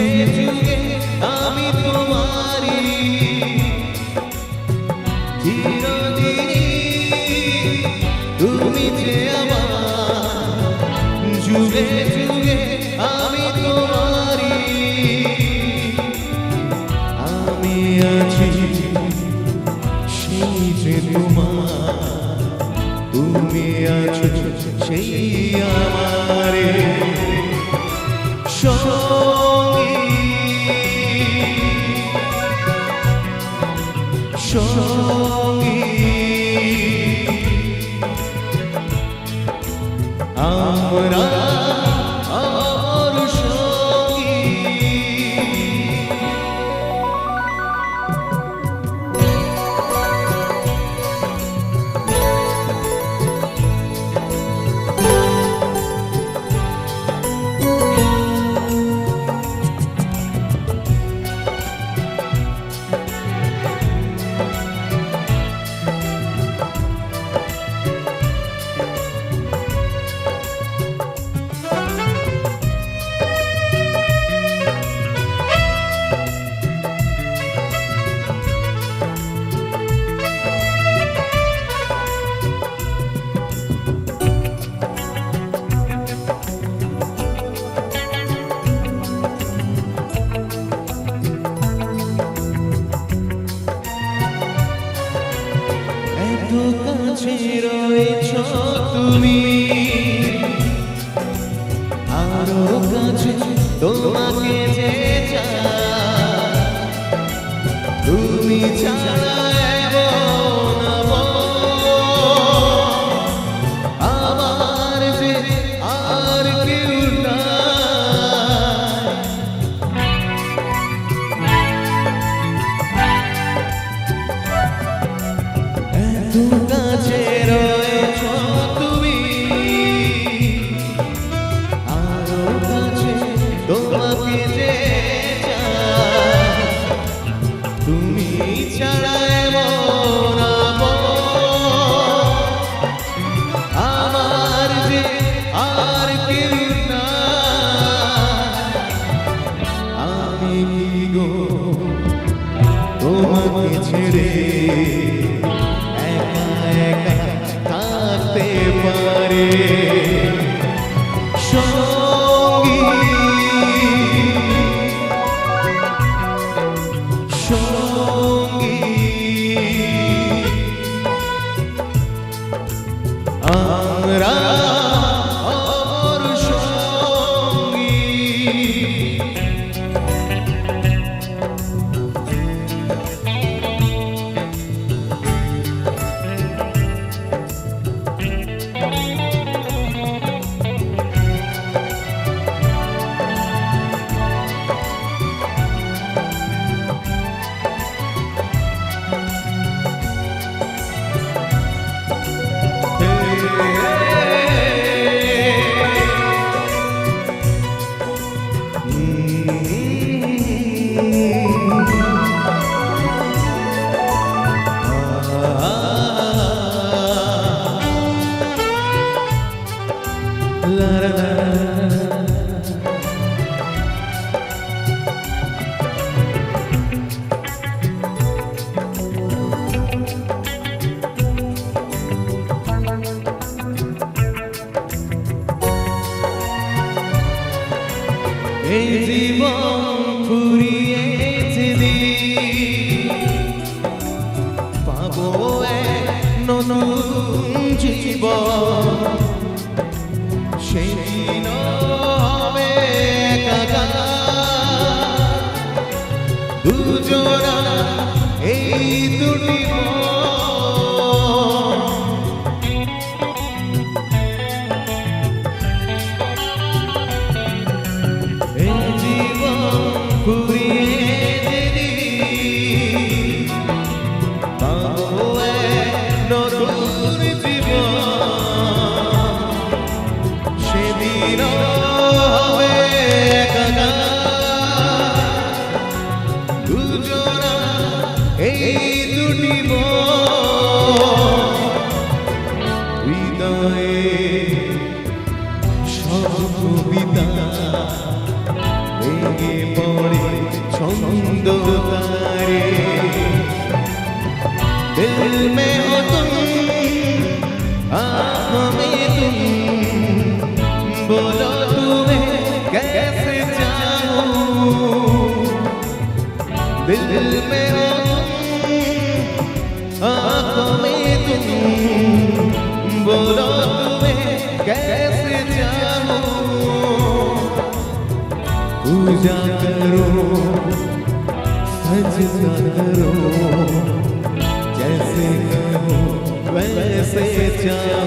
say to. Amrata কাছে রয়েছ তুমি। Yeah. এই জীবন ফুরিয়েছে পাবো এক নতুন জীবন। Shame. Shame. कैसे जाऊँ? दिल में तुम आँखों में तुम बोलो तुम्हें कैसे जाऊँ? पूजा करो, सजदा करो, जैसे कहो वैसे चाहो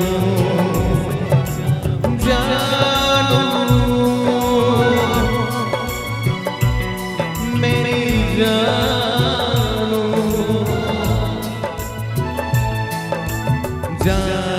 done.